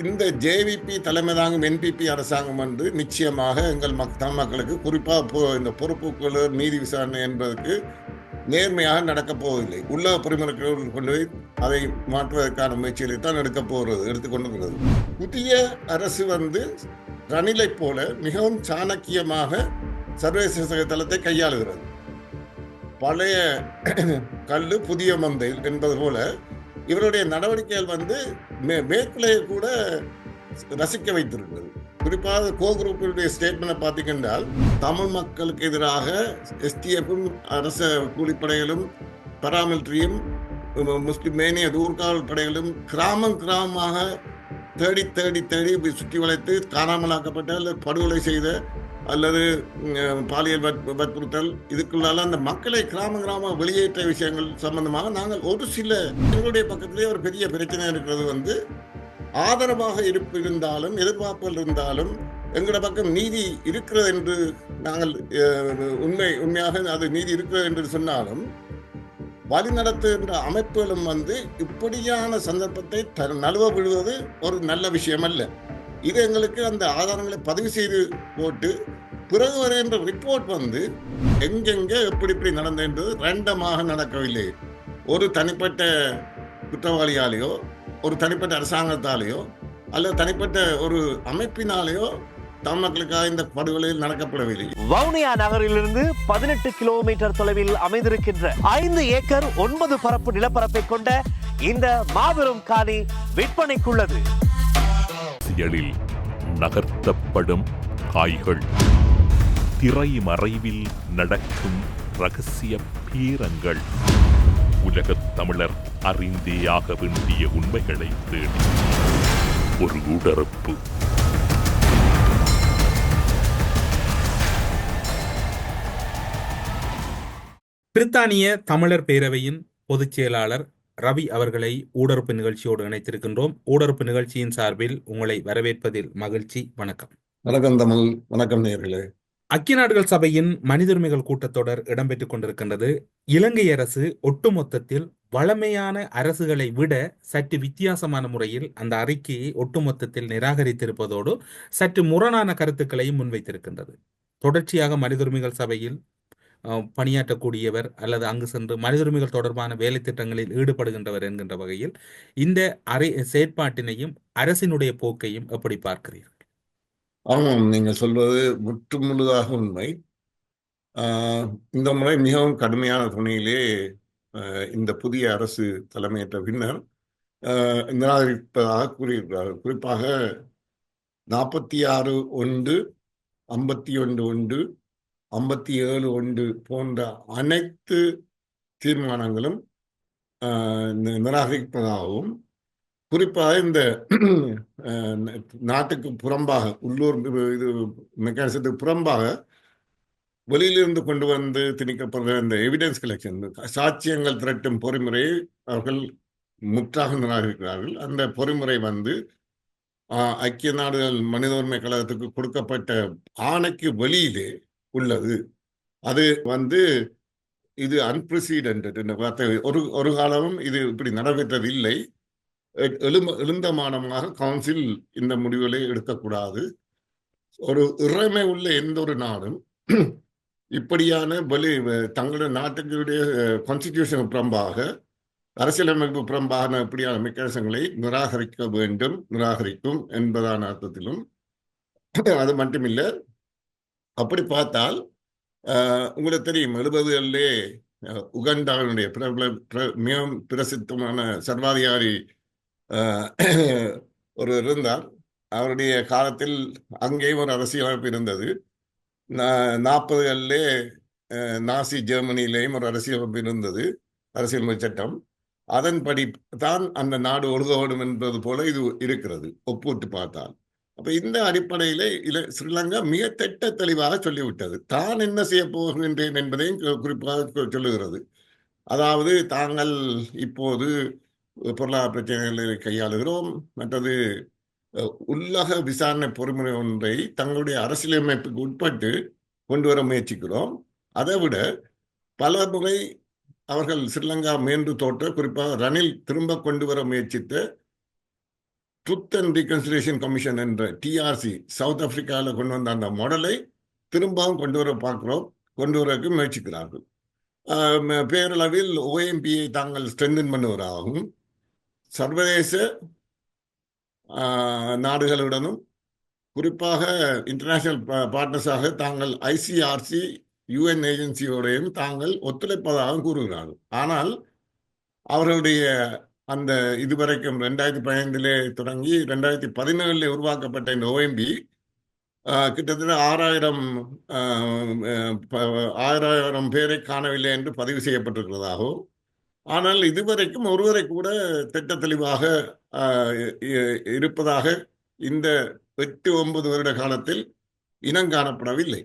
இந்த ஜேவிபி தலைமை தாங்கும் என்பிபி அரசாங்கம் வந்து நிச்சயமாக எங்கள் மக் தமிழ் மக்களுக்கு குறிப்பாக இந்த பொறுப்புக்குழு நீதி விசாரணை என்பதற்கு நேர்மையாக நடக்கப் போவதில்லை. உள்ள பொறிமுறைகள் கொண்டு போய் அதை மாற்றுவதற்கான முயற்சிகளை தான் எடுக்கப் போகிறது எடுத்துக்கொண்டிருக்கிறது புதிய அரசு வந்து ரணிலை போல மிகவும் சாணக்கியமாக சர்வதேச தளத்தை கையாளுகிறது. பழைய கல்லு புதிய மந்தை என்பது போல இவருடைய நடவடிக்கைகள் வந்து மே மேற்குலையை கூட ரசிக்க வைத்திருக்கிறது. குறிப்பாக கோ குரூப்பினுடைய ஸ்டேட்மெண்ட்டை பார்த்தீங்கன்றால் தமிழ் மக்களுக்கு எதிராக எஸ்டிஎஃப்பும் அரச கூலிப்படைகளும் பராமிலிட்டரியும் முஸ்லிம் மேனிய ஊர்காவல் படைகளும் கிராமம் கிராமமாக தேடி தேடி தேடி சுற்றி வளைத்து காணாமலாக்கப்பட்ட அல்லது படுகொலை செய்த அல்லது பாலியல் வற்பு- வற்புறுத்தல் இதுக்குள்ளால அந்த மக்களை கிராம கிராம வெளியேற்ற விஷயங்கள் சம்பந்தமாக நாங்கள் ஒரு சில எங்களுடைய பக்கத்திலே ஒரு பெரிய பிரச்சனை இருக்கிறது வந்து ஆதரவாக இருப்பு இருந்தாலும் எதிர்பார்ப்புகள் இருந்தாலும் எங்களோட பக்கம் நீதி இருக்கிறது என்று நாங்கள் உண்மை உண்மையாக அது நீதி இருக்கிறது என்று சொன்னாலும் வழிநடத்துகின்ற அமைப்புகளும் வந்து இப்படியான சந்தர்ப்பத்தை த நழுவ விழுவது ஒரு நல்ல விஷயம் அல்ல இது எங்களுக்கு அந்த ஆதாரங்களை பதிவு செய்து போட்டு பிறகு வருகின்ற ரிப்போர்ட் வந்து எங்கெங்கே எப்படி இப்படி நடந்தது என்பது ரேண்டமாக நடக்கவில்லை. ஒரு தனிப்பட்ட குற்றவாளியாலேயோ ஒரு தனிப்பட்ட அரசாங்கத்தாலேயோ அல்லது தனிப்பட்ட ஒரு அமைப்பினாலேயோ தமிழ் மக்களுக்காக இந்த படுகொலையில் நடக்கப்படவில்லை. வவுனியா நகரிலிருந்து பதினெட்டு கிலோமீட்டர் தொலைவில் அமைந்திருக்கின்ற ஐந்து ஏக்கர் ஒன்பது பரப்பு நிலப்பரப்பை கொண்ட இந்த மாபெரும் காணி விற்பனைக்குள்ளது. எழில் நகர்த்தப்படும் காய்கள். திரை மறைவில் நடக்கும் ரகசிய பீரங்கள். உலகத் தமிழர் அறிந்தேயாக வேண்டிய உண்மைகளை தேடி. ஒரு உடறுப்பு பிரித்தானிய தமிழர் பேரவையின் பொதுச் செயலாளர் ரவி அவர்களை ஊடறுப்பு நிகழ்ச்சியோடு இணைத்திருக்கின்றோம். ஊடறுப்பு நிகழ்ச்சியின் சார்பில் உங்களை வரவேற்பதில் மகிழ்ச்சி. வணக்கம். வணக்கம் தமிழ். வணக்கம் நேர்களே. ஐக்கிய நாடுகள் சபையின் மனித உரிமைகள் கூட்டத்தொடர் இடம்பெற்றுக் கொண்டிருக்கின்றது. இலங்கை அரசு ஒட்டுமொத்தத்தில் வழமையான அரசுகளை விட சற்று வித்தியாசமான முறையில் அந்த அறிக்கையை ஒட்டுமொத்தத்தில் நிராகரித்திருப்பதோடு சற்று முரணான கருத்துக்களையும் முன்வைத்திருக்கின்றது. தொடர்ச்சியாக மனித உரிமைகள் சபையில் பணியாற்றக்கூடியவர் அல்லது அங்கு சென்று மனித உரிமைகள் தொடர்பான வேலை திட்டங்களில் ஈடுபடுகின்றவர் என்கின்ற வகையில் இந்த அறை செயற்பாட்டினையும் அரசினுடைய போக்கையும் எப்படி பார்க்கிறீர்கள்? ஆமாம் நீங்க சொல்வது முற்று முழுதாக உண்மை. ஆஹ் இந்த முறை மிகவும் கடுமையான துணையிலே ஆஹ் இந்த புதிய அரசு தலைமையேற்ற பின்னர் ஆஹ் நிராகரிப்பதாக கூறியிருக்கிறார்கள். குறிப்பாக நாற்பத்தி ஆறு ஒன்று ஐம்பத்தி ஒன்று ஒன்று ஐம்பத்தி ஏழு ஒன்று போன்ற அனைத்து தீர்மானங்களும் நிராகரிப்பதாகவும் குறிப்பாக இந்த நாட்டுக்கு புறம்பாக உள்ளூர் இது மெக்கானிசத்துக்கு புறம்பாக வெளியிலிருந்து கொண்டு வந்து திணிக்கப்படுற இந்த எவிடன்ஸ் கலெக்ஷன் சாட்சியங்கள் திரட்டும் பொறிமுறையை அவர்கள் முற்றாக நிராகரிக்கிறார்கள். அந்த பொறிமுறை வந்து ஐக்கிய நாடுகள் மனித உரிமை கழகத்துக்கு கொடுக்கப்பட்ட ஆணைக்கு வெளியிலே உள்ளது. அது வந்து இது அன்பிரசிடென்ட் ஒரு ஒரு காலமும் இது இப்படி நடைபெற்றது இல்லை. எ- எழும எழுந்தமானமாக கவுன்சில் இந்த முடிவுகளை எடுக்கக்கூடாது. ஒரு இறைமை உள்ள எந்த ஒரு நாடும் இப்படியான பலி தங்களுடைய நாட்டுக்குடைய கான்ஸ்டிடியூஷன் புறம்பாக அரசியலமைப்பு புறம்பான இப்படியான மெக்கானிசங்களை நிராகரிக்க வேண்டும் நிராகரிக்கும் என்பதான அர்த்தத்திலும் அது மட்டுமில்லை. அப்படி பார்த்தால் உங்களுக்கு தெரியும் எழுபதுகளிலே உகண்டாவினுடைய பிரபல பிர- மிகவும் பிரசித்தமான சர்வாதிகாரி ஒரு இருந்தார். அவருடைய காலத்தில் அங்கேயும் ஒரு அரசியலமைப்பு இருந்தது. நாற்பதுகளிலே நாசி ஜெர்மனியிலேயும் ஒரு அரசியலமைப்பு இருந்தது அரசியலமைப்பு சட்டம். அதன்படி தான் அந்த நாடு ஒழுகப்படும் என்பது போல இது இருக்கிறது ஒப்பிட்டு பார்த்தால். அப்ப இந்த அடிப்படையில இல ஸ்ரீலங்கா மிக திட்ட தெளிவாக சொல்லிவிட்டது. தான் என்ன செய்ய போகின்றேன் என்பதையும் குறிப்பாக சொல்லுகிறது. அதாவது தாங்கள் இப்போது பொருளாதார பிரச்சனைகளை கையாளுகிறோம். மற்றது உள்ளக விசாரணை பொறுமுறை ஒன்றை தங்களுடைய அரசியலமைப்புக்கு உட்பட்டு கொண்டு வர முயற்சிக்கிறோம். அதை விட பல முறை அவர்கள் ஸ்ரீலங்கா மேன்று தோற்ற குறிப்பாக ரணில் திரும்ப கொண்டு வர முயற்சித்த ட்ரூத் அண்ட் ரீகன்சிலேஷன் கமிஷன் என்ற டிஆர்சி சவுத் ஆப்பிரிக்காவில் கொண்டு வந்த அந்த மாடலை திரும்பவும் கொண்டு வர பார்க்குறோம். கொண்டு வரக்கு முயற்சிக்கிறார்கள். பேரளவில் ஓஎம்பியை தாங்கள் ஸ்ட்ரென்தன் பண்ணுவதாகவும் சர்வதேச நாடுகளுடனும் குறிப்பாக இன்டர்நேஷனல் பார்ட்னர்ஸாக தாங்கள் ஐசிஆர்சி யுஎன் ஏஜென்சியோடையும் தாங்கள் ஒத்துழைப்பதாகவும் கூறுகிறார்கள். ஆனால் அவர்களுடைய அந்த இதுவரைக்கும் ரெண்டாயிரத்தி பதினைந்திலே தொடங்கி ரெண்டாயிரத்தி பதினேழுல உருவாக்கப்பட்ட இந்த ஓஎம்பி கிட்டத்தட்ட ஆறாயிரம் ஆறாயிரம் பேரை காணவில்லை என்று பதிவு செய்யப்பட்டிருக்கிறதாகவும் ஆனால் இதுவரைக்கும் ஒருவரை கூட திட்ட தெளிவாக இருப்பதாக இந்த எட்டு ஒன்பது வருட காலத்தில் இனம் காணப்படவில்லை.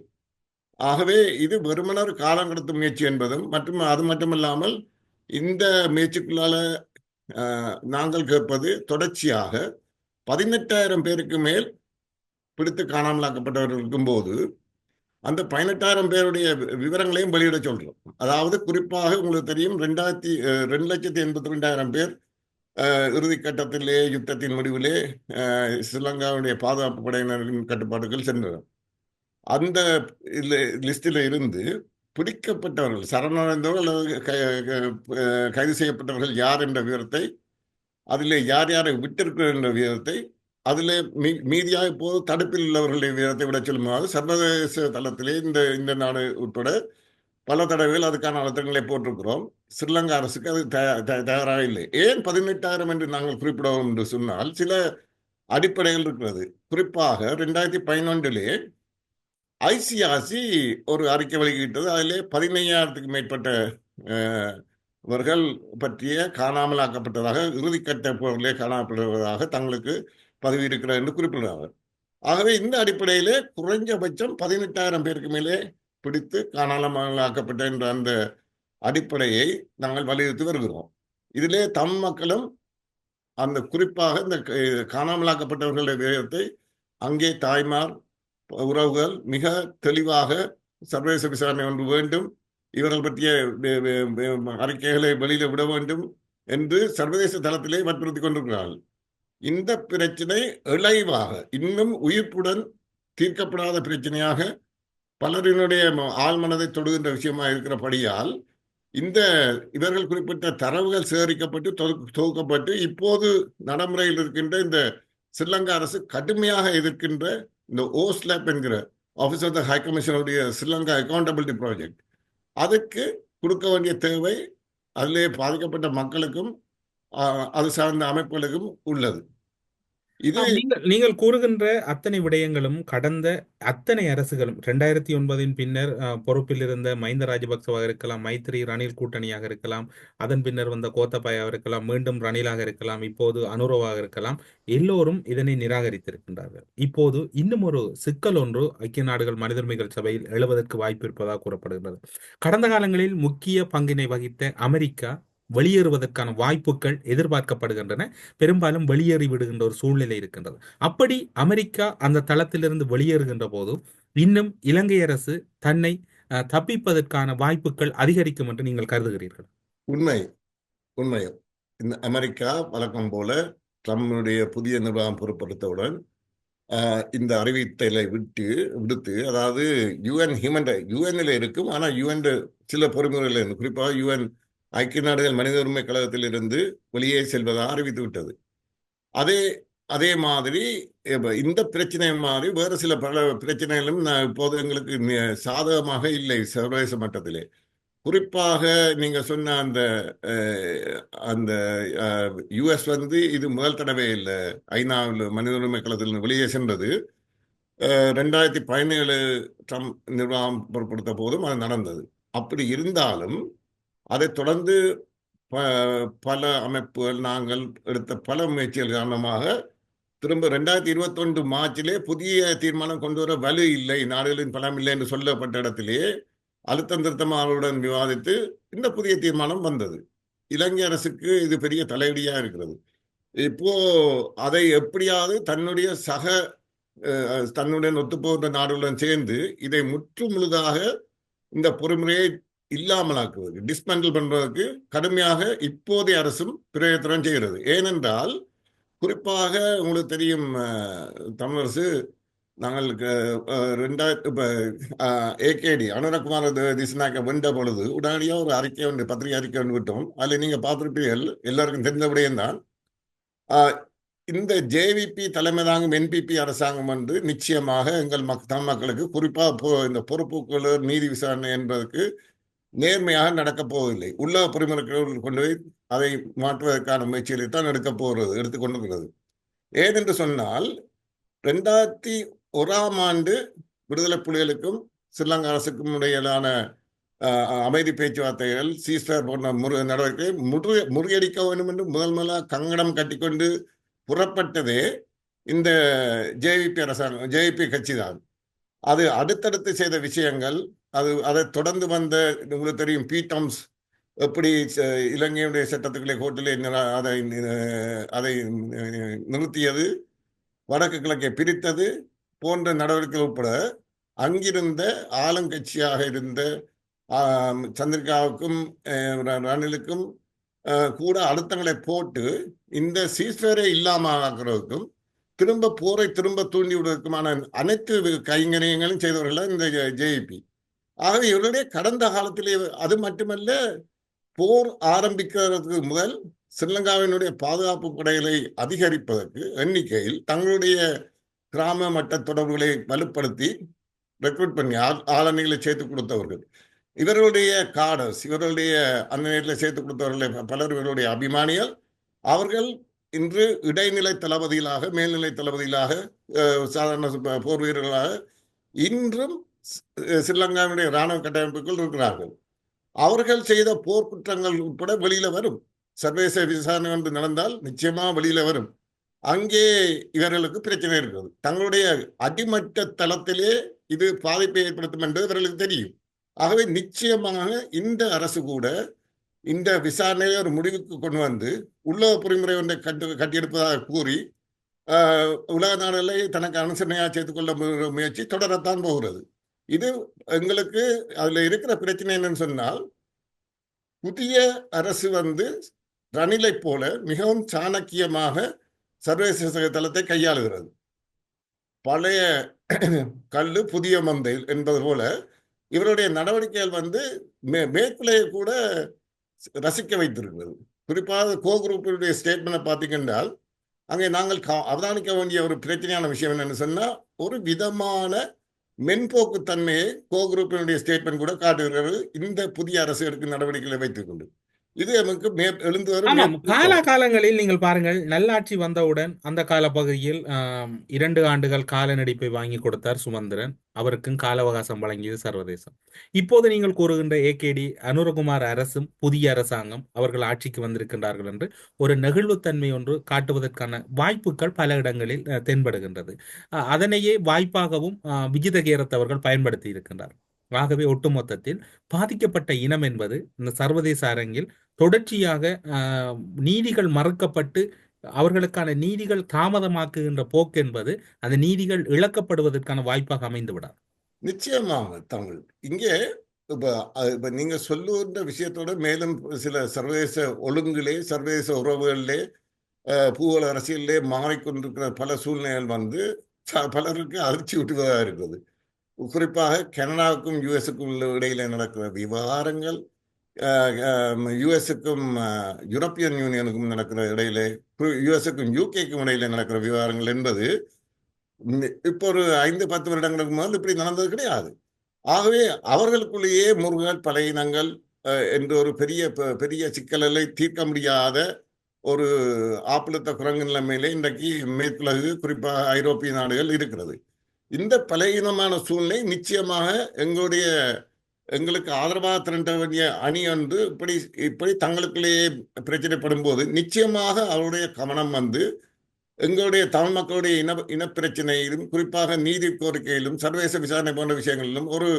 ஆகவே இது வெறுமனர் காலம் கடத்தும் முயற்சி என்பதும் மற்றும் அது மட்டுமல்லாமல் இந்த முயற்சிக்குள்ளால நாங்கள் கேட்பது தொடர்ச்சியாக பதினெட்டாயிரம் பேருக்கு மேல் பிடித்து காணாமலாக்கப்பட்டவர்கள் இருக்கும்போது அந்த பதினெட்டாயிரம் பேருடைய விவரங்களையும் வெளியிட சொல்றோம். அதாவது குறிப்பாக உங்களுக்கு தெரியும் ரெண்டாயிரத்தி ரெண்டு லட்சத்தி எண்பத்தி ரெண்டாயிரம் பேர் இறுதிக்கட்டத்திலே இறுதிக் யுத்தத்தின் முடிவிலே ஸ்ரீலங்காவுடைய பாதுகாப்பு படையினரின் கட்டுப்பாடுகள் சென்றனர். அந்த லிஸ்டில் இருந்து பிடிக்கப்பட்டவர்கள் சரணடைந்தவர்கள் அல்லது க- கைது செய்யப்பட்டவர்கள் யார் என்ற விவரத்தை அதிலே யார் யாரை விட்டிருக்கிறார் என்ற விவரத்தை அதிலே மீ மீதியாக இப்போது தடுப்பில் உள்ளவர்களுடைய விவரத்தை விட சொல்லுமாறு சர்வதேச தளத்திலே இந்த இந்த நாடு உட்பட பல தடவைகள் அதுக்கான அழுத்தங்களை போட்டிருக்கிறோம். ஸ்ரீலங்கா அரசுக்கு அது தயா- தயாராக இல்லை. ஏன் பதினெட்டாயிரம் என்று நாங்கள் குறிப்பிடுவோம் என்று சொன்னால் சில அடிப்படைகள் இருக்கிறது. குறிப்பாக ரெண்டாயிரத்தி பதினொன்றிலே ஐசிஆர்சி ஒரு அறிக்கை வெளியிட்டது. அதிலே பதினையாயிரத்துக்கு மேற்பட்ட வர்கள் அவர்கள் பற்றிய காணாமலாக்கப்பட்டதாக இறுதிக்கட்ட பொருளே காணப்படுவதாக தங்களுக்கு பதவி இருக்கிறார் என்று குறிப்பிடுகிறார்கள். ஆகவே இந்த அடிப்படையிலே குறைஞ்சபட்சம் பதினெட்டாயிரம் பேருக்கு மேலே பிடித்து காணாமலாக்கப்பட்ட என்ற அந்த அடிப்படையை நாங்கள் வலியுறுத்தி வருகிறோம். இதிலே தம் மக்களும் அந்த குறிப்பாக இந்த க- காணாமலாக்கப்பட்டவர்களுடைய விவரத்தை அங்கே தாய்மார் உறவுகள் மிக தெளிவாக சர்வதேச விசாரணை ஒன்று வேண்டும் இவர்கள் பற்றிய அறிக்கைகளை வெளியில விட வேண்டும் என்று சர்வதேச தளத்திலே வற்புறுத்தி கொண்டிருக்கிறார்கள். இந்த பிரச்சனை இளைவாக இன்னும் உயிர்ப்புடன் தீர்க்கப்படாத பிரச்சனையாக பலரினுடைய ம- ஆழ்மனதை தொடுகின்ற விஷயமா இருக்கிறபடியால் இந்த இவர்கள் குறிப்பிட்ட தரவுகள் சேகரிக்கப்பட்டு தொகுக்கப்பட்டு இப்போது நடைமுறையில் இருக்கின்ற இந்த ஸ்ரீலங்கா அரசு கடுமையாக எதிர்க்கின்ற இந்த ஓஸ்லாப் என்கிற ஆஃபீஸ் ஆஃப் த ஹை கமிஷனுடைய ஸ்ரீலங்கா அக்கௌண்டபிலிட்டி ப்ராஜெக்ட் அதுக்கு கொடுக்க வேண்டிய தேவை அதிலே பாதிக்கப்பட்ட மக்களுக்கும் அது சார்ந்த அமைப்புகளுக்கும் உள்ளது. இது நீங்கள் நீங்கள் கூறுகின்ற அத்தனை விடயங்களும் கடந்த அத்தனை அரசுகளும் ரெண்டாயிரத்தி ஒன்பதின் பின்னர் அஹ், பொறுப்பில் இருந்த மஹிந்த ராஜபக்சவாக இருக்கலாம் மைத்ரி ரணில் கூட்டணியாக இருக்கலாம் அதன் பின்னர் வந்த கோத்தபாயாக இருக்கலாம் மீண்டும் ரணிலாக இருக்கலாம் இப்போது அனுரவாக இருக்கலாம் எல்லோரும் இதனை நிராகரித்திருக்கின்றார்கள். இப்போது இன்னும் ஒரு சிக்கல் ஒன்று ஐக்கிய நாடுகள் மனித உரிமைகள் சபையில் எழுவதற்கு வாய்ப்பு இருப்பதாக கூறப்படுகிறது கடந்த காலங்களில் முக்கிய பங்கினை வகித்த அமெரிக்கா வெளியேறுவதற்கான வாய்ப்புகள் எதிர்பார்க்கப்படுகின்றன. பெரும்பாலும் வெளியேறி விடுகின்ற ஒரு சூழ்நிலை இருக்கின்றது. அப்படி அமெரிக்கா அந்த தளத்திலிருந்து வெளியேறுகின்ற போது இன்னும் இலங்கை அரசு தன்னை தப்பிப்பதற்கான வாய்ப்புகள் அதிகரிக்கும் என்று நீங்கள் கருதுகிறீர்கள். உண்மை. உண்மை. இந்த அமெரிக்கா வழக்கம் போல ட்ரம்புடைய புதிய நிர்வாகம் பொறுப்படுத்தவுடன் இந்த அறிவித்தலை விட்டு விடுத்து அதாவது யுஎன் ஹியூமன் யுஎன்ல இருக்கும் ஆனால் யுஎன் சில பொறுமுறைகள் குறிப்பாக யுஎன் ஐக்கிய நாடுகள் மனித உரிமை கழகத்தில் இருந்து வெளியே செல்வதாக அறிவித்து விட்டது அதே அதே மாதிரி இந்த பிரச்சனை மாதிரி வேறு சில பல பிரச்சனைகளும் இப்போது எங்களுக்கு சாதகமாக இல்லை சர்வதேச மட்டத்திலே. குறிப்பாக நீங்க சொன்ன அந்த அந்த யுஎஸ் வந்து இது முதல் தடவை இல்லை ஐநாவில் மனித உரிமை களத்தில் வெளியே சென்றது. அஹ், ரெண்டாயிரத்தி பதினேழு ட்ரம்ப் நிர்வாகம் பொருட்படுத்த போதும் அது நடந்தது. அப்படி இருந்தாலும் அதைத் தொடர்ந்து ப- பல அமைப்புகள் நாங்கள் எடுத்த பல முயற்சிகள் காரணமாக திரும்ப ரெண்டாயிரத்தி இருபத்தொன்று மார்ச்சிலே புதிய தீர்மானம் கொண்டு வர வலு இல்லை நாடுகளின் பலம் இல்லை என்று சொல்லப்பட்ட இடத்திலேயே அழுத்தம் திருத்தமாளருடன் விவாதித்து இந்த புதிய தீர்மானம் வந்தது. இலங்கை அரசுக்கு இது பெரிய தலையடியா இருக்கிறது. இப்போ அதை எப்படியாவது தன்னுடைய சக தன்னுடன் ஒத்துப்போகின்ற நாடுகளுடன் சேர்ந்து இதை முற்று முழுதாக இந்த பொறுமுறையை இல்லாமலாக்குவது டிஸ்மேண்டில் பண்றதுக்கு கடுமையாக இப்போதைய அரசும் பிரயத்தனம் செய்கிறது. ஏனென்றால் குறிப்பாக உங்களுக்கு தெரியும் தமிழரசு நாங்கள் ரெண்டாயிரத்து இப்போ ஏகேடி அனுரகுமார தி- வென்ற பொழுது உடனடியாக ஒரு அறிக்கை ஒன்று பத்திரிகை அறிக்கை ஒன்று விட்டோம். அதில் நீங்கள் பார்த்துருப்பீர்கள் எல்லாருக்கும் தெரிந்த தான். இந்த ஜேவிபி தலைமை தாங்கும் என்பிபி அரசாங்கம் வந்து நிச்சயமாக எங்கள் மக் தமிழ் மக்களுக்கு குறிப்பாக இந்த பொறுப்புகள் நீதி விசாரணை என்பதற்கு நேர்மையாக நடக்கப் போவதில்லை. உள்ள பொறிமுறைகள் கொண்டு போய் அதை மாற்றுவதற்கான முயற்சிகளை தான் எடுக்கப் போகிறது எடுத்துக்கொண்டிருக்கிறது ஏனென்று சொன்னால் ரெண்டாயிரத்தி ஓராம் ஆண்டு விடுதலை புலிகளுக்கும் ஸ்ரீலங்கா அரசுக்கும் இடையிலான அமைதி பேச்சுவார்த்தைகள் சீஸ்டர் போன்ற முரு நடவடிக்கை முறு முறியடிக்க வேண்டும் என்று முதல் முதலாக கங்கணம் கட்டிக்கொண்டு புறப்பட்டதே இந்த ஜேவிபி அரசாங்கம் ஜேவிபி கட்சி தான். அது அடுத்தடுத்து செய்த விஷயங்கள் அது அதை தொடர்ந்து வந்த உங்களுக்கு தெரியும் பீட்டம்ஸ் எப்படி ச- இலங்கையுடைய சட்டத்துக்களை கோர்ட்டிலே அதை அதை நிறுத்தியது வடக்கு கிழக்கை பிரித்தது போன்ற நடவடிக்கைகள் உட்பட அங்கிருந்த ஆளுங்கட்சியாக இருந்த சந்திரிகாவுக்கும் ரணிலுக்கும் கூட அழுத்தங்களை போட்டு இந்த சீஸ்வேரை இல்லாமல் ஆக்குறதுக்கும் திரும்ப போரை திரும்ப தூண்டி விடுவதற்குமான அனைத்து கைங்கரியங்களும் செய்தவர்கள் இந்த ஜேபி ஆகவே இவருடைய கடந்த காலத்திலே அது மட்டுமல்ல போர் ஆரம்பிக்கிறதுக்கு முதல் ஸ்ரீலங்காவினுடைய பாதுகாப்பு படைகளை அதிகரிப்பதற்கு எண்ணிக்கையில் தங்களுடைய கிராம மட்ட தொடர்புகளை வலுப்படுத்தி ரெக்ரூட் பண்ணி ஆள் ஆளணிகளை சேர்த்து கொடுத்தவர்கள். இவர்களுடைய காடர்ஸ் இவர்களுடைய அந்த நேரத்தில் சேர்த்து கொடுத்தவர்கள் பலர் இவர்களுடைய அபிமானிகள். அவர்கள் இன்று இடைநிலை தளபதிகளாக மேல்நிலை தளபதிகளாக சாதாரண போர் வீரர்களாக இன்றும் ஸ்ரீலங்காவினுடைய இராணுவ கட்டமைப்புக்குள் இருக்கிறார்கள். அவர்கள் செய்த போர்க்குற்றங்கள் உட்பட வெளியில வரும். சர்வதேச விசாரணை ஒன்று நடந்தால் நிச்சயமா வெளியில வரும். அங்கே இவர்களுக்கு பிரச்சனை இருக்கிறது. தங்களுடைய அடிமட்ட தளத்திலே இது பாதிப்பை ஏற்படுத்தும் என்பது இவர்களுக்கு தெரியும். ஆகவே நிச்சயமாக இந்த அரசு கூட இந்த விசாரணையை ஒரு முடிவுக்கு கொண்டு வந்து உலக பொறிமுறை ஒன்றை கட்டு கட்டியெடுப்பதாக கூறி உலக நாடுகளை தனக்கு அனுசரணையாக சேர்த்துக்கொள்ள மு- முயற்சி தொடரத்தான் போகிறது. இது எங்களுக்கு அதுல இருக்கிற பிரச்சனை என்னன்னு சொன்னால் புதிய அரசு வந்து ரணிலை போல மிகவும் சாணக்கியமாக சர்வதேச தளத்தை கையாளுகிறது. பழைய கல்லு புதிய மந்தை என்பது போல இவருடைய நடவடிக்கைகள் வந்து மே மேற்குலையை கூட ரசிக்க வைத்திருக்கிறது. குறிப்பாக கோ குரூப்பினுடைய ஸ்டேட்மெண்ட்டை பார்த்தீங்கன்றால் அங்கே நாங்கள் கா- அவதானிக்க வேண்டிய ஒரு பிரச்சனையான விஷயம் என்னன்னு சொன்னால் ஒரு விதமான மென்போக்கு தன்மையை கோ குரூப்பினுடைய ஸ்டேட்மெண்ட் கூட காட்டுகிறது இந்த புதிய அரசு எடுக்கும் நடவடிக்கைகளை வைத்துக் கொண்டு. இது மே எழுந்து வரும் ஆமாம். மேற்கு- காலாகாலங்களில் நீங்கள் பாருங்கள் நல்லாட்சி வந்தவுடன் அந்த காலப்பகுதியில் ஆம், இரண்டு ஆண்டுகள் கால நடிப்பை வாங்கி கொடுத்தார் சுமந்திரன். அவருக்கும் கால அவகாசம் வழங்கியது சர்வதேசம். இப்போது நீங்கள் கூறுகின்ற ஏகேடி அனுரகுமார் அரசும் புதிய அரசாங்கம் அவர்கள் ஆட்சிக்கு வந்திருக்கின்றார்கள் என்று ஒரு நெகிழ்வுத்தன்மை ஒன்று காட்டுவதற்கான வாய்ப்புகள் பல இடங்களில் தென்படுகின்றது. அதனையே வாய்ப்பாகவும் விஜிதகேரத் அவர்கள் பயன்படுத்தி இருக்கின்றார். ஆகவே ஒட்டுமொத்தத்தில் பாதிக்கப்பட்ட இனம் என்பது இந்த சர்வதேச அரங்கில் தொடர்ச்சியாக நீதிகள் மறுக்கப்பட்டு அவர்களுக்கான நீதிகள் தாமதமாக்குகின்ற போக்கு என்பது அந்த நீதிகள் இழக்கப்படுவதற்கான வாய்ப்பாக அமைந்து விடாது. நிச்சயமாக தமிழ் இங்கே இப்ப அஹ், இப்ப நீங்க சொல்லுகின்ற விஷயத்தோட மேலும் சில சர்வதேச ஒழுங்கிலே சர்வதேச உறவுகளிலே அஹ், பூகோள அரசியலிலே மாறிக்கொண்டிருக்கிற பல சூழ்நிலைகள் வந்து ச- பலருக்கு அதிர்ச்சி விட்டுவதாக இருக்குது குறிப்பாக கனடாவுக்கும் யுஎஸுக்கும் இடையில நடக்கிற விவகாரங்கள் யுஎஸுக்கும் யூரோப்பியன் யூனியனுக்கும் நடக்கிற இடையிலே யுஎஸுக்கும் யூகேக்கும் இடையில நடக்கிற விவகாரங்கள் என்பது இப்போ ஒரு ஐந்து பத்து வருடங்களுக்கு முதல் இப்படி நடந்தது கிடையாது. ஆகவே அவர்களுக்குள்ளேயே முருகன் பல இனங்கள் அஹ், என்ற ஒரு பெரிய பெ- பெரிய சிக்கல்களை தீர்க்க முடியாத ஒரு ஆப்பிளத்த குரங்கு நிலைமையிலே இன்றைக்கு மேற்குலகு குறிப்பாக ஐரோப்பிய நாடுகள் இருக்கிறது. இந்த பலகீனமான சூழ்நிலை நிச்சயமாக எங்களுடைய எங்களுக்கு ஆதரவாக திரண்ட வேண்டிய அணி ஒன்று இப்படி இப்படி தங்களுக்குள்ளேயே பிரச்சனைப்படும் போது நிச்சயமாக அவருடைய கவனம் வந்து எங்களுடைய தமிழ் மக்களுடைய இன இனப்பிரச்சனையிலும் குறிப்பாக நீதி கோரிக்கையிலும் சர்வதேச விசாரணை போன்ற விஷயங்களிலும் ஒரு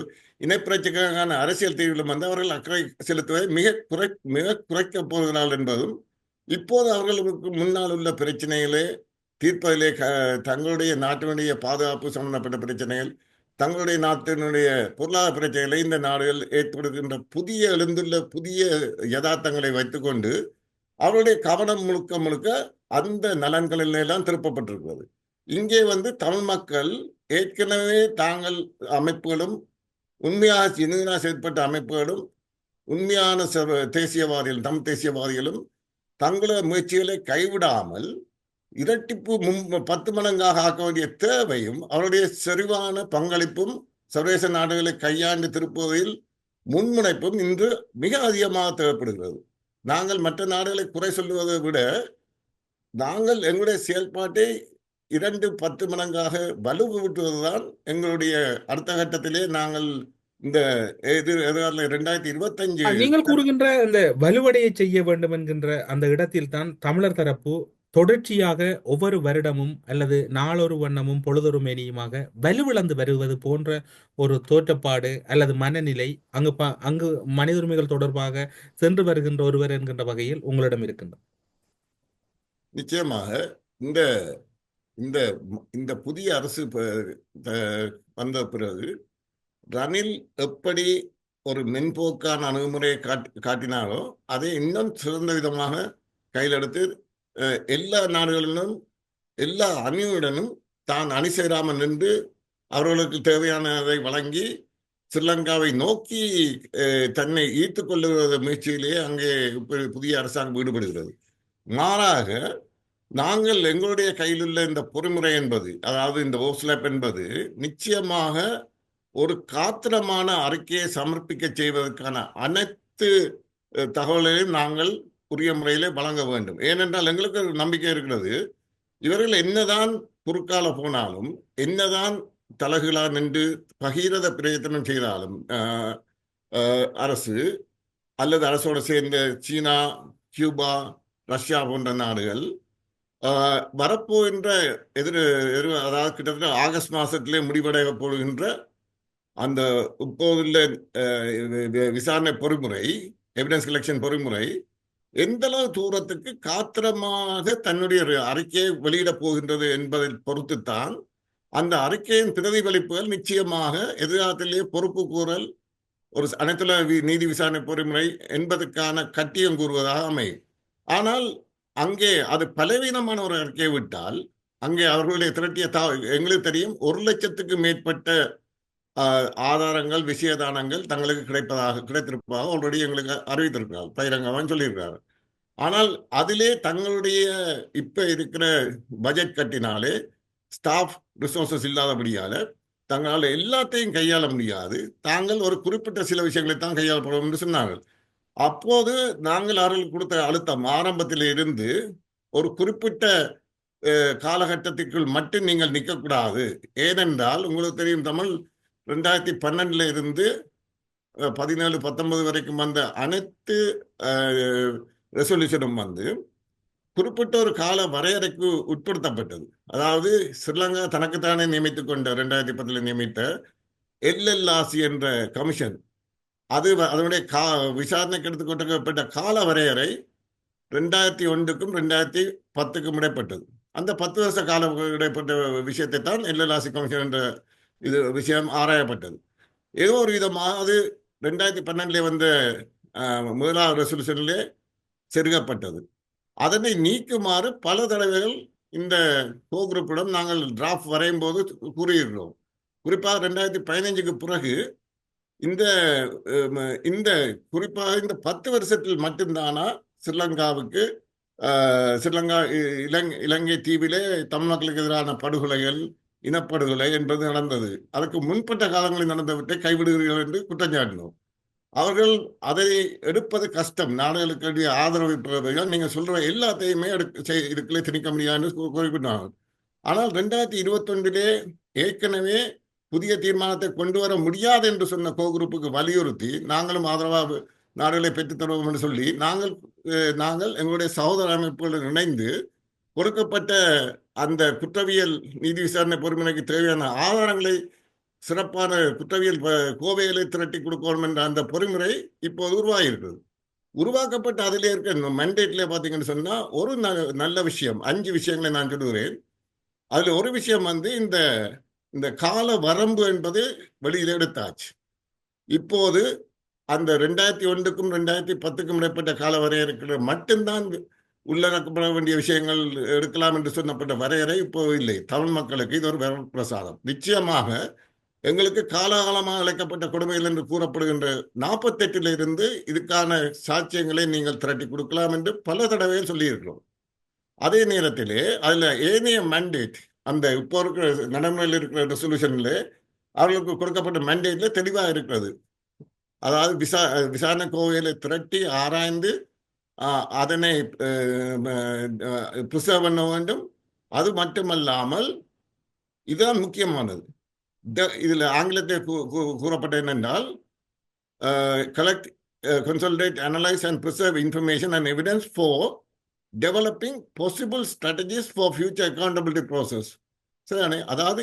இனப்பிரச்சனைக்கான அரசியல் தீர்விலும் வந்து அவர்கள் அக்கறை செலுத்துவதை மிக குறை மிக குறைக்கப் போகிறார்கள் என்பதும் இப்போது அவர்களுக்கு முன்னால் உள்ள பிரச்சனைகளே தீர்ப்பதிலே க தங்களுடைய நாட்டினுடைய பாதுகாப்பு சம்பந்தப்பட்ட பிரச்சனைகள் தங்களுடைய நாட்டினுடைய பொருளாதார பிரச்சனைகளை இந்த நாடுகள் ஏற்படுகின்ற புதிய எழுந்துள்ள புதிய யதார்த்தங்களை வைத்துக்கொண்டு அவருடைய கவனம் முழுக்க முழுக்க அந்த நலன்களிலெல்லாம் திருப்பப்பட்டிருக்கிறது. இங்கே வந்து தமிழ் மக்கள் ஏற்கனவே தாங்கள் அமைப்புகளும் உண்மையாக சின்னதாக செயற்பட்ட அமைப்புகளும் உண்மையான தேசியவாதிகள் தமிழ் தேசியவாதிகளும் தங்களது முயற்சிகளை கைவிடாமல் இரட்டிப்பு மும் பத்து மடங்காக ஆக்க வேண்டிய தேவையும் அவருடைய செறிவான பங்களிப்பும் சர்வதேச நாடுகளை கையாண்டு திருப்புவதில் முன்முனைப்பும் இன்று மிக அதிகமாக தேவைப்படுகிறது. நாங்கள் மற்ற நாடுகளை குறை சொல்லுவதை விட நாங்கள் எங்களுடைய செயல்பாட்டை இரண்டு பத்து மடங்காக வலுவூட்டுவதுதான் எங்களுடைய அடுத்த கட்டத்திலே நாங்கள் இந்த எதிர் எதிர்கால இரண்டாயிரத்தி இருபத்தஞ்சு நீங்கள் கூறுகின்ற இந்த வலுவடைய செய்ய வேண்டும் என்கின்ற அந்த இடத்தில் தான் தமிழர் தரப்பு தொடர்ச்சியாக ஒவ்வொரு வருடமும் அல்லது நாளொரு வண்ணமும் பொழுதொரு மேனியுமாக வலுவிழந்து வருவது போன்ற ஒரு தோற்றப்பாடு அல்லது மனநிலை அங்கு ப அங்கு மனித உரிமைகள் தொடர்பாக சென்று வருகின்ற ஒருவர் என்கின்ற வகையில் உங்களிடம் இருக்கின்றது. நிச்சயமாக இந்த இந்த இந்த புதிய அரசு வந்த பிறகு ரணில் எப்படி ஒரு மென்போக்கான அணுகுமுறையை காட்டி காட்டினாலோ அதை இன்னும் சிறந்த விதமாக கையில் எடுத்து எல்லா நாடுகளிலும் எல்லா அணியுடனும் தான் அணி சேராமல் நின்று அவர்களுக்கு தேவையானதை வழங்கி ஸ்ரீலங்காவை நோக்கி தன்னை ஈர்த்து கொள்ளுகிற முயற்சியிலே அங்கே புதிய அரசாங்கம் ஈடுபடுகிறது. மாறாக நாங்கள் எங்களுடைய கையில் உள்ள இந்த பொறிமுறை என்பது அதாவது இந்த ஓஸ்லேப் என்பது நிச்சயமாக ஒரு காத்திரமான அறிக்கையை சமர்ப்பிக்க செய்வதற்கான அனைத்து தகவல்களையும் நாங்கள் உரிய முறையிலே வழங்க வேண்டும். ஏனென்றால் எங்களுக்கு ஒரு நம்பிக்கை இருக்கிறது. இவர்கள் என்னதான் குறுக்கால போனாலும் என்னதான் தலகுலா நின்று பகீரத பிரயத்தனம் செய்தாலும் அரசு அல்லது அரசோடு சேர்ந்த சீனா கியூபா ரஷ்யா போன்ற நாடுகள் வரப்போகின்ற எதிர் எதிர் அதாவது கிட்டத்தட்ட ஆகஸ்ட் மாதத்திலே முடிவடைய போகின்ற அந்த இப்போதுள்ள வி- விசாரணை பொறிமுறை எவிடன்ஸ் கலெக்ஷன் பொறிமுறை எந்த அளவு தூரத்துக்கு காத்திரமாக தன்னுடைய ஒரு அறிக்கையை வெளியிடப் போகின்றது என்பதை பொறுத்துத்தான் அந்த அறிக்கையின் பிரதிபலிப்புகள் நிச்சயமாக எதிர்காலத்திலேயே பொறுப்பு கூறல் ஒரு அனைத்துல நீதி விசாரணை பொறிமுறை என்பதற்கான கட்டியம் கூறுவதாக அமையும். ஆனால் அங்கே அது பலவீனமான ஒரு அறிக்கையை விட்டால் அங்கே அவர்களுடைய திரட்டிய தா எங்களுக்கு தெரியும் ஒரு லட்சத்துக்கு மேற்பட்ட ஆதாரங்கள் விஷயதானங்கள் தங்களுக்கு கிடைப்பதாக கிடைத்திருப்பதாக ஆல்ரெடி எங்களுக்கு அறிவித்திருக்கிறார். பகிரங்கமாக சொல்லியிருக்கிறார். ஆனால் அதிலே தங்களுடைய இப்போ இருக்கிற பட்ஜெட் கட்டினாலே ஸ்டாஃப் ரிசோர்சஸ் இல்லாதபடியால் தங்களால் எல்லாத்தையும் கையாள முடியாது. தாங்கள் ஒரு குறிப்பிட்ட சில விஷயங்களை தான் கையாளப்படும் என்று சொன்னார்கள். அப்போது நாங்கள் அவர்களுக்கு கொடுத்த அழுத்தம் ஆரம்பத்தில் இருந்து ஒரு குறிப்பிட்ட காலகட்டத்திற்குள் மட்டும் நீங்கள் நிற்கக்கூடாது ஏனென்றால் உங்களுக்கு தெரியும் தமிழ் ரெண்டாயிரத்தி பன்னெண்டுல இருந்து பதினேழு பத்தொன்பது வரைக்கும் வந்த அனைத்து ரெசல்யூஷனும் வந்து குறிப்பிட்ட ஒரு கால வரையறைக்கு உட்படுத்தப்பட்டது. அதாவது ஸ்ரீலங்கா தனக்குத்தானே நியமித்து கொண்ட ரெண்டாயிரத்தி பத்தில் நியமித்த எல்எல்ஆர்சி என்ற கமிஷன் அது அதனுடைய கா விசாரணைக்கு எடுத்துக்கொண்டிருக்கப்பட்ட கால வரையறை ரெண்டாயிரத்தி ஒன்றுக்கும் ரெண்டாயிரத்தி பத்துக்கும் இடைப்பட்டது. அந்த பத்து வருஷ கால இடைப்பட்ட விஷயத்தை தான் எல்எல்ஆசி கமிஷன் என்ற இது விஷயம் ஆராயப்பட்டது. ஏதோ ஒரு விதமாக அது ரெண்டாயிரத்தி பன்னெண்டுல வந்த முதலாவது ரெசல்யூஷனிலே செருகப்பட்டது. அதனை நீக்குமாறு பல தடவைகள் இந்த கோ குரூப்பிடம் நாங்கள் டிராஃப்ட் வரையும் போது கூறியிருக்கிறோம். குறிப்பாக ரெண்டாயிரத்தி பதினைஞ்சுக்கு பிறகு இந்த இந்த குறிப்பாக இந்த பத்து வருஷத்தில் மட்டும்தானா ஸ்ரீலங்காவுக்கு ஸ்ரீலங்கா இ- இலங்கை இலங்கை தீவிலே தமிழ் மக்களுக்கு எதிரான படுகொலைகள் இனப்படுகொலை என்பது நடந்தது. அதற்கு முன்பட்ட காலங்களில் நடந்தவற்றை கைவிடுகிறீர்கள் என்று குற்றஞ்சாட்டினோம் அவர்கள் அதை எடுப்பது கஷ்டம். நாடுகளுக்கு வேண்டிய ஆதரவு பெறுவதால் நீங்க சொல்ற எல்லாத்தையுமே எடுக்க செய்- இதுக்குள்ளே திணிக்க முடியாதுன்னு கூ- குறிப்பிட்டாங்க ஆனால் ரெண்டாயிரத்தி இருபத்தொன்றிலே ஏற்கனவே புதிய தீர்மானத்தை கொண்டு வர முடியாது என்று சொன்ன கோ குரூப்புக்கு வலியுறுத்தி நாங்களும் ஆதரவாக நாடுகளை பெற்றுத் தருவோம் என்று சொல்லி நாங்கள் நாங்கள் எங்களுடைய சகோதர அமைப்புகளுடன் இணைந்து கொடுக்கப்பட்ட அந்த குற்றவியல் நீதி விசாரணை பொறுமைக்கு தேவையான ஆதாரங்களை சிறப்பான குற்றவியல் கோவையிலே கோவைகளை திரட்டி கொடுக்கணும் என்ற அந்த பொறிமுறை இப்போது உருவாகிருக்குது உருவாக்கப்பட்ட அதிலே இருக்க மெண்டேட்ல பார்த்தீங்கன்னு சொன்னால் ஒரு ந- நல்ல விஷயம் அஞ்சு விஷயங்களை நான் சொல்லுகிறேன். அதில் ஒரு விஷயம் வந்து இந்த இந்த கால வரம்பு என்பது வெளியில் எடுத்தாச்சு. இப்போது அந்த ரெண்டாயிரத்தி ஒன்றுக்கும் ரெண்டாயிரத்தி பத்துக்கும் இடைப்பட்ட கால வரையறுக்கிற மட்டும்தான் உள்ளடக்கப்பட வேண்டிய விஷயங்கள் எடுக்கலாம் என்று சொன்னப்பட்ட வரையறை இப்போ இல்லை. தமிழ் மக்களுக்கு இது ஒரு வரப்பிரசாதம் நிச்சயமாக எங்களுக்கு காலகாலமாக அழைக்கப்பட்ட கொடுமைகள் என்று கூறப்படுகின்ற நாற்பத்தெட்டில் இருந்து இதுக்கான சாட்சியங்களை நீங்கள் திரட்டி கொடுக்கலாம் என்று பல தடவை சொல்லியிருக்கிறோம். அதே நேரத்திலே அதில் ஏனைய மேண்டேட் அந்த இப்போ இருக்கிற நடைமுறையில் இருக்கிற ரெசல்யூஷன்ல அவர்களுக்கு கொடுக்கப்பட்ட mandate-ல இருக்கிறது. அதாவது விசா விசாரணை கோவிலை திரட்டி ஆராய்ந்து அதனை ப்ரிசர்வ் பண்ண வேண்டும் அது மட்டுமல்லாமல் இதுதான் முக்கியமானது இதில் ஆங்கிலத்தில் கூறப்பட்ட என்னென்றால் collect consolidate analyse and preserve information and evidence for developing possible strategies for future accountability process சரி அதாவது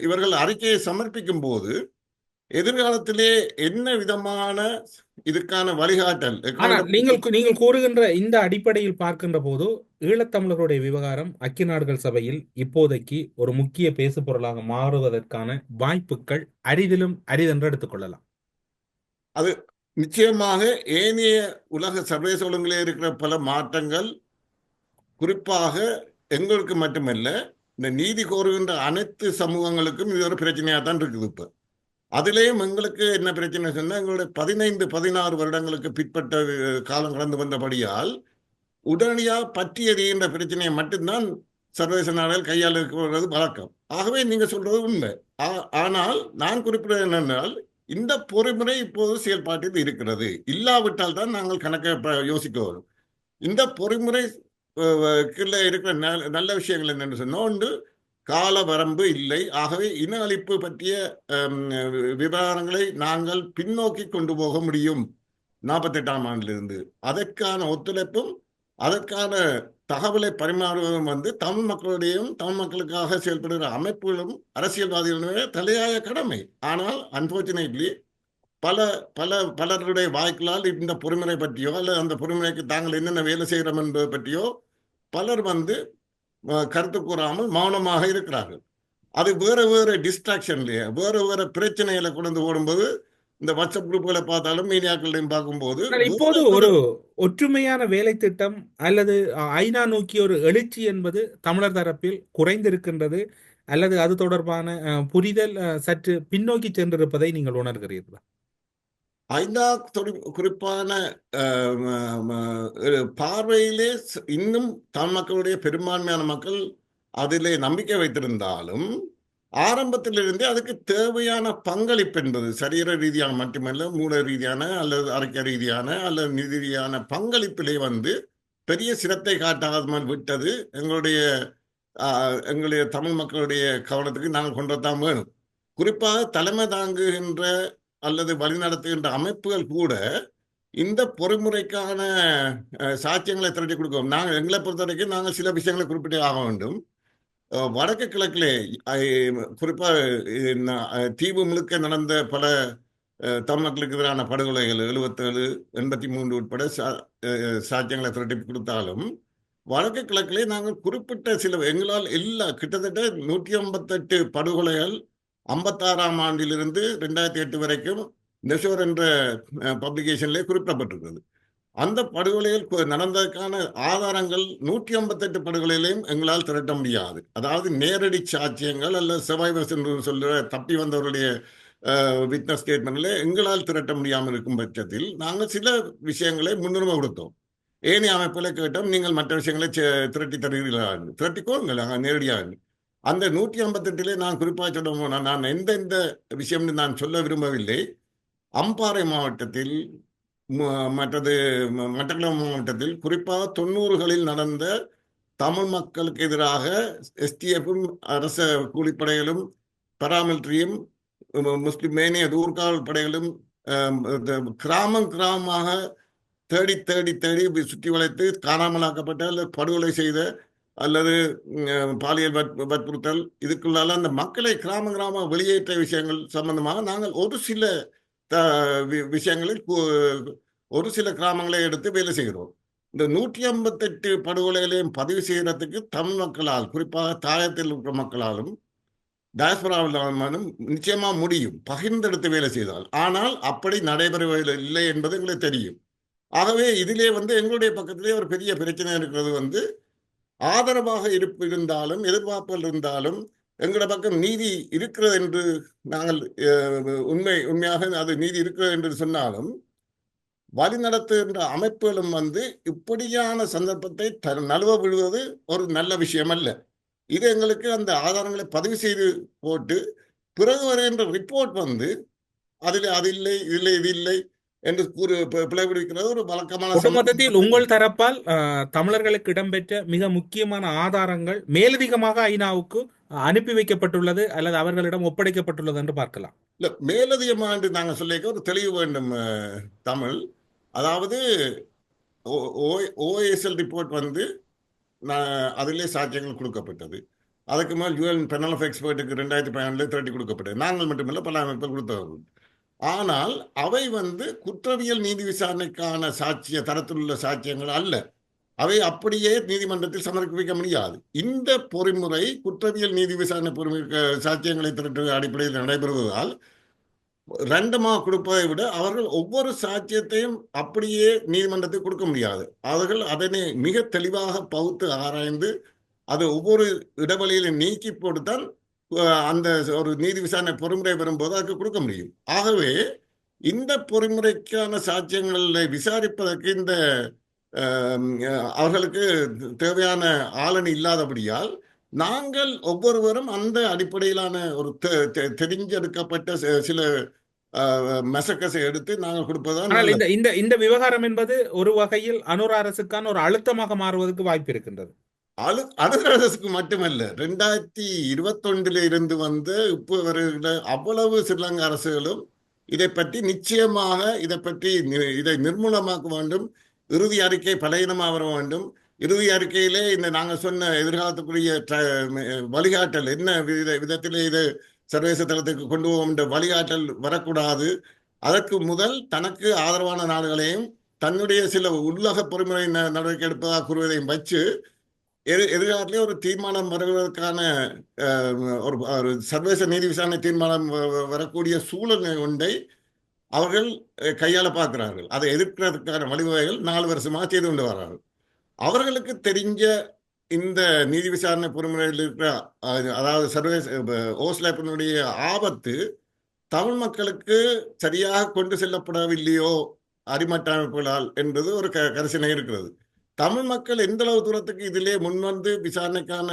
இவர்கள் அறிக்கையை சமர்ப்பிக்கும் போது எதிர்காலத்திலே என்ன விதமான இதுக்கான வழிகாட்டல்? நீங்கள் நீங்கள் கூறுகின்ற இந்த அடிப்படையில் பார்க்கின்ற போது ஈழத்தமிழர்களுடைய விவகாரம் ஐக்கிய நாடுகள் சபையில் இப்போதைக்கு ஒரு முக்கிய பேசு பொருளாக மாறுவதற்கான வாய்ப்புகள் அரிதிலும் அரிதென்று எடுத்துக்கொள்ளலாம். நிச்சயமாக ஏனைய உலக சர்வதேச ஒழுங்கிலே இருக்கிற பல மாற்றங்கள் குறிப்பாக எங்களுக்கு மட்டுமல்ல இந்த நீதி கோருகின்ற அனைத்து சமூகங்களுக்கும் இது ஒரு பிரச்சனையாக தான் இருக்குது இப்போ. அதிலேயும் எங்களுக்கு என்ன பிரச்சனை சொன்னால் எங்களுடைய பதினைந்து பதினாறு வருடங்களுக்கு பிற்பட்ட காலம் கடந்து வந்தபடியால் உடனடியாக பற்றி எறிகின்ற பிரச்சனையை மட்டும்தான் சர்வதேச நாடுகள் கையால் இருக்கிறது வழக்கம். ஆகவே நீங்கள் சொல்றது உண்மை. ஆ- ஆனால் நான் குறிப்பிடுவது என்னென்றால் இந்த பொறிமுறை இப்போது செயல்பாட்டில் இருக்கிறது. இல்லாவிட்டால் தான் நாங்கள் கணக்கை ப- யோசிக்க வரும். இந்த பொறிமுறை கீழே இருக்கிற நல்ல நல்ல விஷயங்கள் என்னென்னு சொன்னா ஒன்று கால வரம்பு இல்லை. ஆகவே இன அழிப்பு பற்றிய விவகாரங்களை நாங்கள் பின்னோக்கி கொண்டு போக முடியும். நாற்பத்தெட்டாம் ஆண்டிலிருந்து. அதற்கான ஒத்துழைப்பும் அதற்கான தகவலை பரிமாறுவதும் வந்து தமிழ் மக்களுடையும் தமிழ் மக்களுக்காக செயல்படுகிற அமைப்புகளும் அரசியல்வாதிகளுடைய தலையாய கடமை. ஆனால் அன்பார்ச்சுனேட்லி பல பல பலருடைய வாய்க்களால் இந்த பொறுமுறை பற்றியோ அல்லது அந்த பொறுமுறைக்கு தாங்கள் என்னென்ன வேலை செய்கிறோம் என்பது பற்றியோ பலர் வந்து கருத்து கூறாமல் மௌனமாக இருக்கிறார்கள். அது வேற வேற டிஸ்ட்ராக்ஷன்லயே வேற வேற பிரச்சனைகளை கொண்டு ஓடும்போது இந்த வாட்ஸ்அப் குரூப்புகளை பார்த்தாலும் மீடியாக்களையும் பார்க்கும்போது இப்போது ஒரு ஒற்றுமையான வேலை திட்டம் அல்லது ஐநா நோக்கிய ஒரு எழுச்சி என்பது தமிழர் தரப்பில் குறைந்திருக்கின்றது அல்லது அது தொடர்பான புரிதல் சற்று பின்னோக்கி சென்றிருப்பதை நீங்கள் உணர்கிறீர்களா? ஐநா குறிப்பான பார்வையிலே இன்னும் தமிழ் மக்களுடைய பெரும்பான்மையான மக்கள் அதிலே நம்பிக்கை வைத்திருந்தாலும் ஆரம்பத்திலிருந்தே அதுக்கு தேவையான பங்களிப்பு என்பது சரீர ரீதியான மட்டுமல்ல மூல ரீதியான அல்லது அறிக்கை ரீதியான அல்லது நிதி ரீதியான பங்களிப்பிலே வந்து பெரிய சிரத்தை காட்டாமல் விட்டது. எங்களுடைய எங்களுடைய தமிழ் மக்களுடைய கவனத்துக்கு நாங்கள் கொண்டு தான் வேணும். குறிப்பாக தலைமை தாங்குகின்ற அல்லது வழிநடத்துகின்ற அமைப்புகள் கூட இந்த பொறிமுறைக்கான சாட்சியங்களை திரட்டி கொடுக்கும். நாங்கள் எங்களை பொறுத்த வரைக்கும் நாங்கள் சில விஷயங்களை குறிப்பிட்டே ஆக வேண்டும். வடக்கு கிழக்கிலே குறிப்பாக தீவு முழுக்க நடந்த பல அஹ், எதிரான படுகொலைகள் எழுபத்தேழு எண்பத்தி மூன்று உட்பட சா- சாட்சியங்களை திரட்டி கொடுத்தாலும் வடக்கு கிழக்கிலே நாங்கள் குறிப்பிட்ட சில எங்களால் எல்லா கிட்டத்தட்ட நூற்றி ஐம்பத்தெட்டு படுகொலைகள் ஐம்பத்தாறாம் ஆண்டிலிருந்து ரெண்டாயிரத்தி எட்டு வரைக்கும் நெஷோர் என்ற பப்ளிகேஷன்லேயே குறிப்பிடப்பட்டிருக்கிறது. அந்த படுகொலையில் நடந்ததற்கான ஆதாரங்கள் நூற்றி ஐம்பத்தெட்டு படுகொலைகளையும் எங்களால் திரட்ட முடியாது. அதாவது நேரடி சாட்சியங்கள் அல்லது சர்வைவர்ஸ் என்று சொல்கிற தப்பி வந்தவருடைய விட்னஸ் ஸ்டேட்மெண்ட்ல எங்களால் திரட்ட முடியாமல் இருக்கும் பட்சத்தில் நாங்கள் சில விஷயங்களை முன்னுரிமை கொடுத்தோம். ஏனைய அமைப்புகளை கேட்டோம் நீங்கள் மற்ற விஷயங்களை திரட்டி தருகிறீர்களா? என்று. திரட்டிக்கோங்கள் அங்க நேரடியாக. அந்த நூற்றி ஐம்பத்தெட்டிலே நான் குறிப்பாக சொல்ல போனால் நான் எந்தெந்த விஷயம்னு நான் சொல்ல விரும்பவில்லை. அம்பாறை மாவட்டத்தில் ம- மற்றது மட்டக்களம் மட்டக்களப்பு மாவட்டத்தில் குறிப்பாக தொண்ணூறுகளில் நடந்த தமிழ் மக்களுக்கு எதிராக எஸ்டிஎஃப்பும் அரச கூலிப்படைகளும் பராமிலிட்டரியும் முஸ்லிம் மேனிய ஊர்காவல் படைகளும் கிராமம் கிராமமாக தேடி தேடி தேடி சுற்றி வளைத்து காணாமலாக்கப்பட்ட அல்லது படுகொலை செய்த அல்லது பாலியல் வற்பு- வற்புறுத்தல் இதுக்குள்ளால அந்த மக்களை கிராம கிராம வெளியேற்ற விஷயங்கள் சம்பந்தமாக நாங்கள் ஒரு சில த விஷயங்களில் ஒரு சில கிராமங்களை எடுத்து வேலை செய்கிறோம். இந்த நூற்றி ஐம்பத்தெட்டு படுகொலைகளையும் பதிவு செய்யறதுக்கு தமிழ் மக்களால் குறிப்பாக தாயத்தில் இருக்கிற மக்களாலும் டயஸ்பராவிலும் நிச்சயமா முடியும். பகிர்ந்தெடுத்து வேலை செய்தால். ஆனால் அப்படி நடைபெறவில்லை என்பது எங்களுக்கு தெரியும். ஆகவே இதிலே வந்து எங்களுடைய பக்கத்திலே ஒரு பெரிய பிரச்சனை இருக்கிறது வந்து ஆதரவாக இருப்பு இருந்தாலும் எதிர்பார்ப்புகள் இருந்தாலும் எங்களோட பக்கம் நீதி இருக்கிறது என்று நாங்கள் உண்மை உண்மையாக அது நீதி இருக்கிறது என்று சொன்னாலும் வழிநடத்துகின்ற அமைப்புகளும் வந்து இப்படியான சந்தர்ப்பத்தை த நழுவ விழுவது ஒரு நல்ல விஷயம் அல்ல இது எங்களுக்கு அந்த ஆதாரங்களை பதிவு செய்து போட்டு பிறகு வருகின்ற ரிப்போர்ட் வந்து அதில் அது இல்லை இல்லை இது இல்லை என்று கூறு பி- பிழைபிடிக்கிறது ஒரு வழக்கமான சம்பவம். உங்கள் தரப்பால் தமிழர்களுக்கு இடம்பெற்ற மிக முக்கியமான ஆதாரங்கள் மேலதிகமாக ஐநாவுக்கு அனுப்பி வைக்கப்பட்டுள்ளது அல்லது அவர்களிடம் ஒப்படைக்கப்பட்டுள்ளது என்று பார்க்கலாம். இல்ல மேலதிகமா என்று நாங்கள் சொல்லிக்க ஒரு தெளிவு வேண்டும் தமிழ். அதாவது ஓஎஸ்எல் ரிப்போர்ட் வந்து நான் அதிலே சாட்சியங்கள் கொடுக்கப்பட்டது. அதுக்கு மேல் யூஎன் பெனல் ஆஃப் எக்ஸ்பர்ட்டுக்கு ரெண்டாயிரத்தி பதினாலில் திரட்டி கொடுக்கப்பட்டது. நாங்கள் மட்டுமில்லை பல அமைப்புகள் கொடுத்தவர்கள். ஆனால் அவை வந்து குற்றவியல் நீதி விசாரணைக்கான சாட்சிய தரத்தில் உள்ள சாட்சியங்கள் அல்ல. அவை அப்படியே நீதிமன்றத்தில் சமர்ப்பிக்க முடியாது. இந்த பொறிமுறை குற்றவியல் நீதி விசாரணை பொறிமுறை சாட்சியங்களை திரட்டு அடிப்படையில் நடைபெறுவதால் ரெண்டமாக கொடுப்பதை விட அவர்கள் ஒவ்வொரு சாட்சியத்தையும் அப்படியே நீதிமன்றத்துக்கு கொடுக்க முடியாது. அவர்கள் அதனை மிக தெளிவாக பகுத்து ஆராய்ந்து அது ஒவ்வொரு இடைவெளியிலும் நீக்கி போட்டுத்தான் அந்த ஒரு நீதி விசாரணை பொறிமுறை வரும்போது அதுக்கு கொடுக்க முடியும் ஆகவே இந்த பொறிமுறைக்கான சாட்சியங்களை விசாரிப்பதற்கு இந்த அவர்களுக்கு தேவையான ஆளணி இல்லாதபடியால் நாங்கள் ஒவ்வொருவரும் அந்த அடிப்படையிலான ஒரு தெரிஞ்செடுக்கப்பட்ட சில மெசக்கஸை எடுத்து நாங்கள். இந்த இந்த இந்த விவகாரம் என்பது ஒரு வகையில் அனுர அரசுக்கான ஒரு அழுத்தமாக மாறுவதற்கு வாய்ப்பு இருக்கின்றது அழு அனுராதசுக்கு மட்டுமல்ல ரெண்டாயிரத்தி இருபத்தொன்றில் இருந்து வந்து இப்போ வருகிற அவ்வளவு ஸ்ரீலங்கா அரசுகளும் இதை பற்றி நிச்சயமாக இதை பற்றி இதை நிர்மூலமாக்க வேண்டும். இறுதி அறிக்கை பலகீனமாக வர வேண்டும். இறுதி அறிக்கையிலே இந்த நாங்கள் சொன்ன எதிர்காலத்துக்குரிய வழிகாட்டல் என்ன வித விதத்திலே இது சர்வதேச தளத்துக்கு கொண்டு போவோம் என்ற வழிகாட்டல் வரக்கூடாது. அதற்கு முதல் தனக்கு ஆதரவான நாடுகளையும் தன்னுடைய சில உள்ளக பொறுமுறை நடவடிக்கை எடுப்பதாக கூறுவதையும் வச்சு எதிர் எதிர்காலத்திலே ஒரு தீர்மானம் வருவதற்கான ஒரு ஒரு சர்வதேச நீதி விசாரணை தீர்மானம் வ- வரக்கூடிய சூழல் ஒன்றை அவர்கள் கையாள பார்க்கிறார்கள். அதை எதிர்க்கிறதுக்கான வழிவகைகள் நாலு வருஷமாக செய்து கொண்டு வரார்கள். அவர்களுக்கு தெரிஞ்ச இந்த நீதி விசாரணை பொறுமுறையில் இருக்கிற அதாவது சர்வதேச ஓஸ்லேப்பனுடைய ஆபத்து தமிழ் மக்களுக்கு சரியாக கொண்டு செல்லப்படவில்லையோ அடிமட்ட அமைப்புகளால் என்பது ஒரு க கரிசனை இருக்கிறது. தமிழ் மக்கள் எந்த அளவு தூரத்துக்கு இதிலே முன்வந்து விசாரணைக்கான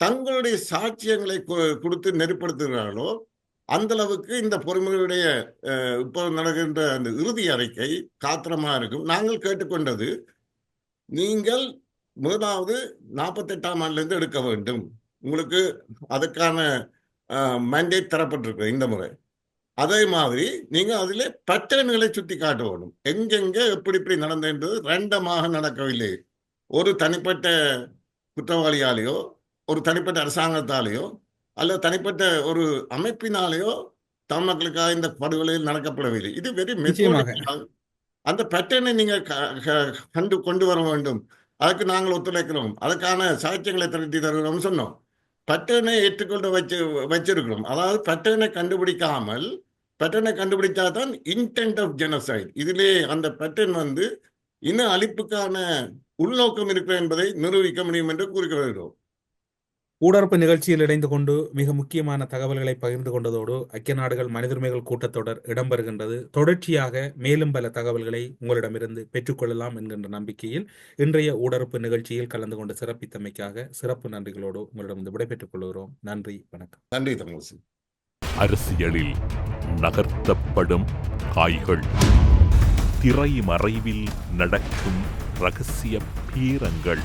தங்களுடைய சாட்சியங்களை கொ- கொடுத்து நெறிப்படுத்துகிறார்களோ அந்த அளவுக்கு இந்த பொறுமையுடைய இப்போ நடக்கின்ற அந்த இறுதி அறிக்கை காத்திரமா இருக்கும். நாங்கள் கேட்டுக்கொண்டது நீங்கள் முதலாவது நாற்பத்தெட்டாம் ஆண்டுலேருந்து எடுக்க வேண்டும். உங்களுக்கு அதுக்கான மேண்டேட் தரப்பட்டிருக்கு இந்த முறை. அதே மாதிரி நீங்க அதிலே பட்டன்களை சுட்டி காட்ட வேணும் எங்கெங்க எப்படி இப்படி நடந்தது ரெண்டமாக நடக்கவில்லை. ஒரு தனிப்பட்ட குற்றவாளியாலேயோ ஒரு தனிப்பட்ட அரசாங்கத்தாலேயோ அல்லது தனிப்பட்ட ஒரு அமைப்பினாலேயோ தமிழ் மக்களுக்காக இந்த படுகொலையில் நடக்கப்படவில்லை. இது வெரி நிச்சயமாக. அந்த பேட்டர்னை நீங்க கண்டு கொண்டு வர வேண்டும். அதுக்கு நாங்கள் ஒத்துழைக்கிறோம். அதுக்கான சாட்சியங்களை திரட்டி தருகிறோம் சொன்னோம். பட்டனை ஏற்றுக்கொண்டு வச்சு வச்சிருக்கிறோம். அதாவது பட்டனை கண்டுபிடிக்காமல் பட்டனை கண்டுபிடிச்சா தான் இன்டென்ட் ஆஃப் ஜெனசைட் இதிலே அந்த பட்டன் வந்து இன அழிப்புக்கான உள்நோக்கம் இருக்கிறது என்பதை நிரூபிக்க முடியும் என்று கூறுகிறோம். ஊடரப்பு நிகழ்ச்சியில் இணைந்து கொண்டு மிக முக்கியமான தகவல்களை பகிர்ந்து கொண்டதோடு ஐக்கிய நாடுகள் மனித உரிமைகள் கூட்டத்தொடர் இடம்பெறுகின்றது. தொடர்ச்சியாக மேலும் பல தகவல்களை உங்களிடமிருந்து பெற்றுக்கொள்ளலாம் என்கின்ற நம்பிக்கையில் இன்றைய ஊடரப்பு நிகழ்ச்சியில் கலந்து கொண்டு சிறப்பித்தமைக்காக சிறப்பு நன்றிகளோடு உங்களிடம் விடைபெற்றுக் கொள்கிறோம். நன்றி வணக்கம். நன்றி தமிழ்சி அரசியலில் நகர்த்தப்படும் காய்கள். திரைமறைவில் நடக்கும் ரகசிய பீரங்கள்.